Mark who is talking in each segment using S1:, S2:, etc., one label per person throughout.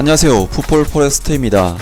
S1: 안녕하세요. 풋볼 포레스트입니다.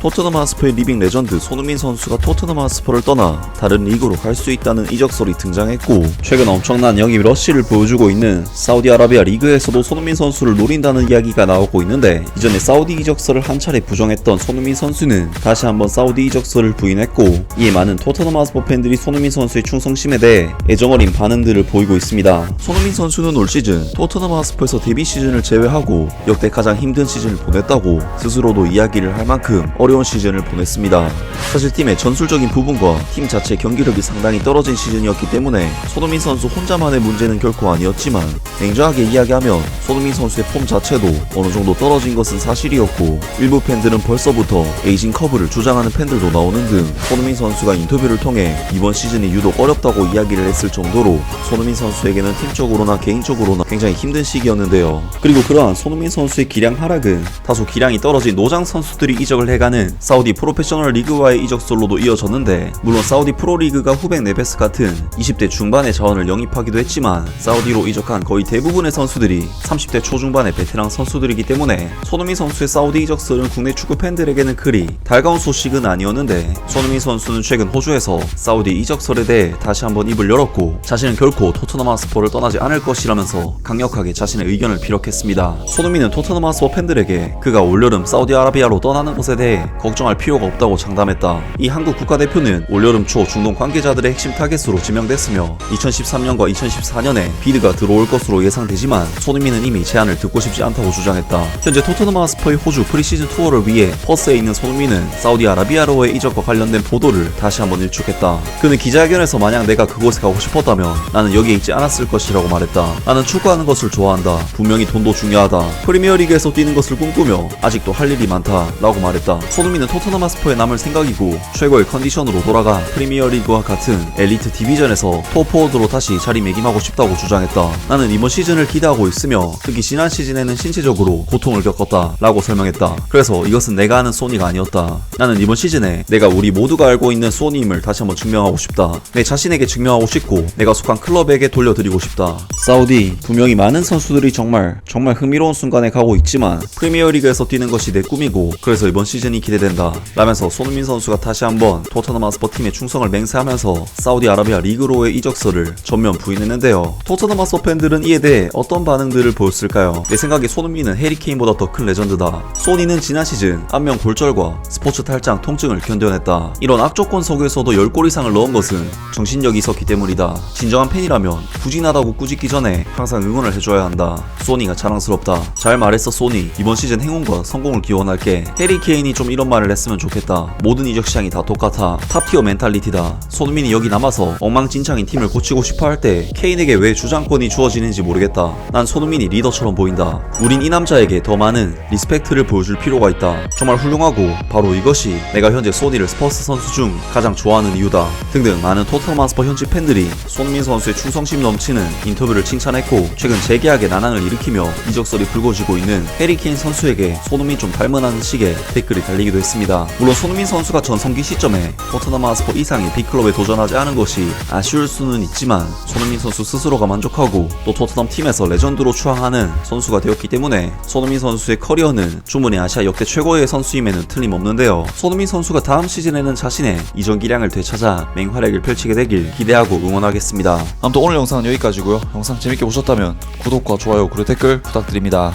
S1: 토트넘 하스퍼의 리빙 레전드 손흥민 선수가 토트넘 하스퍼를 떠나 다른 리그로 갈 수 있다는 이적설이 등장했고 최근 엄청난 영입 러쉬를 보여주고 있는 사우디아라비아 리그에서도 손흥민 선수를 노린다는 이야기가 나오고 있는데 이전에 사우디 이적설을 한 차례 부정했던 손흥민 선수는 다시 한번 사우디 이적설을 부인했고 이에 많은 토트넘 하스퍼 팬들이 손흥민 선수의 충성심에 대해 애정어린 반응들을 보이고 있습니다. 손흥민 선수는 올 시즌 토트넘 하스퍼에서 데뷔 시즌을 제외하고 역대 가장 힘든 시즌을 보냈다고 스스로도 이야기를 할 만큼 어려운 시즌을 보냈습니다. 사실 팀의 전술적인 부분과 팀 자체 경기력이 상당히 떨어진 시즌이었기 때문에 손흥민 선수 혼자만의 문제는 결코 아니었지만 냉정하게 이야기하면 손흥민 선수의 폼 자체도 어느 정도 떨어진 것은 사실이었고 일부 팬들은 벌써부터 에이징 커브를 주장하는 팬들도 나오는 등 손흥민 선수가 인터뷰를 통해 이번 시즌이 유독 어렵다고 이야기를 했을 정도로 손흥민 선수에게는 팀적으로나 개인적으로나 굉장히 힘든 시기였는데요. 그리고 그러한 손흥민 선수의 기량 하락은 다소 기량이 떨어진 노장 선수들이 이적을 해가는 사우디 프로페셔널 리그와의 이적설로도 이어졌는데 물론 사우디 프로리그가 후백 네베스 같은 20대 중반의 자원을 영입하기도 했지만 사우디로 이적한 거의 대부분의 선수들이 30대 초중반의 베테랑 선수들이기 때문에 손흥민 선수의 사우디 이적설은 국내 축구 팬들에게는 그리 달가운 소식은 아니었는데 손흥민 선수는 최근 호주에서 사우디 이적설에 대해 다시 한번 입을 열었고 자신은 결코 토트넘 하스퍼를 떠나지 않을 것이라면서 강력하게 자신의 의견을 비력했습니다. 손흥민은 토트넘 하스퍼 팬들에게 그가 올여름 사우디아라비아로 떠나는 것에 대해 걱정할 필요가 없다고 장담했다. 이 한국 국가대표는 올여름 초 중동 관계자들의 핵심 타겟으로 지명됐으며 2013년과 2014년에 비드가 들어올 것으로 예상되지만 손흥민은 이미 제안을 듣고 싶지 않다고 주장했다. 현재 토트넘 하스퍼의 호주 프리시즌 투어를 위해 퍼스에 있는 손흥민은 사우디아라비아로의 이적과 관련된 보도를 다시 한번 일축했다. 그는 기자회견에서 만약 내가 그곳에 가고 싶었다면 나는 여기에 있지 않았을 것이라고 말했다. 나는 축구하는 것을 좋아한다. 분명히 돈도 중요하다. 프리미어리그에서 뛰는 것을 꿈꾸며 아직도 할 일이 많다. 라고 말했다. 손흥민은 토트넘 하스퍼에 남을 생각이고 최고의 컨디션으로 돌아가 프리미어리그와 같은 엘리트 디비전에서 톱포워드로 다시 자리매김하고 싶다고 주장했다. 나는 이번 시즌을 기대하고 있으며 특히 지난 시즌에는 신체적으로 고통을 겪었다. 라고 설명했다. 그래서 이것은 내가 아는 소니가 아니었다. 나는 이번 시즌에 내가 우리 모두가 알고 있는 소니임을 다시 한번 증명하고 싶다. 내 자신에게 증명하고 싶고 내가 속한 클럽에게 돌려드리고 싶다. 사우디 분명히 많은 선수들이 정말 정말 흥미로운 순간에 가고 있지만 프리미어리그에서 뛰는 것이 내 꿈이고 그래서 이번 시즌이 기대된다. 라면서 손흥민 선수가 다시 한번 토트넘 하스퍼 팀의 충성을 맹세하면서 사우디아라비아 리그로의 이적설을 전면 부인했는데요. 토트넘 하스퍼 팬들은 이에 대해 어떤 반응들을 보였을까요? 내 생각에 손흥민은 해리 케인보다 더 큰 레전드다. 소니는 지난 시즌 안면 골절과 스포츠 탈장 통증을 견뎌냈다. 이런 악조건 속에서도 10골 이상을 넣은 것은 정신력이 있었기 때문이다. 진정한 팬이라면 부진하다고 꾸짖기 전에 항상 응원을 해줘야 한다. 소니가 자랑스럽다. 잘 말했어 소니. 이번 시즌 행운과 성공을 기원할게. 해리 케인이 좀 이런 말을 했으면 좋겠다. 모든 이적 시장이 다 똑같아. 탑티어 멘탈리티다. 손흥민이 여기 남아서 엉망진창인 팀을 고치고 싶어 할 때 케인에게 왜 주장권이 주어지는지 모르겠다. 난 손흥민이 리더처럼 보인다. 우린 이 남자에게 더 많은 리스펙트를 보여줄 필요가 있다. 정말 훌륭하고 바로 이것이 내가 현재 소니를 스퍼스 선수 중 가장 좋아하는 이유다. 등등 많은 토트넘 하스퍼 현지 팬들이 손흥민 선수의 충성심 넘치는 인터뷰를 칭찬했고 최근 재계약의 난항을 일으키며 이적설이 불거지고 있는 해리 케인 선수에게 손흥민 좀 닮은하는 식의 댓글이 달리기도 했습니다. 물론 손흥민 선수가 전성기 시점에 토트넘 하스퍼 이상의 빅클럽에 도전하지 않은 것이 아쉬울 수는 있지만 손흥민 선수 스스로가 만족하고 또 토트넘 팀에서 레전드로 추앙하는 선수가 되었기 때문에 손흥민 선수의 커리어는 충분히 아시아 역대 최고의 선수임에는 틀림없는데요. 손흥민 선수가 다음 시즌에는 자신의 이전 기량을 되찾아 맹활약을 펼치게 되길 기대하고 응원하겠습니다.
S2: 아무튼 오늘 영상은 여기까지고요. 영상 재밌게 보셨다면 구독과 좋아요 그리고 댓글 부탁드립니다.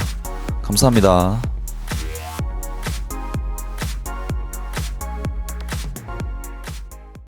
S2: 감사합니다.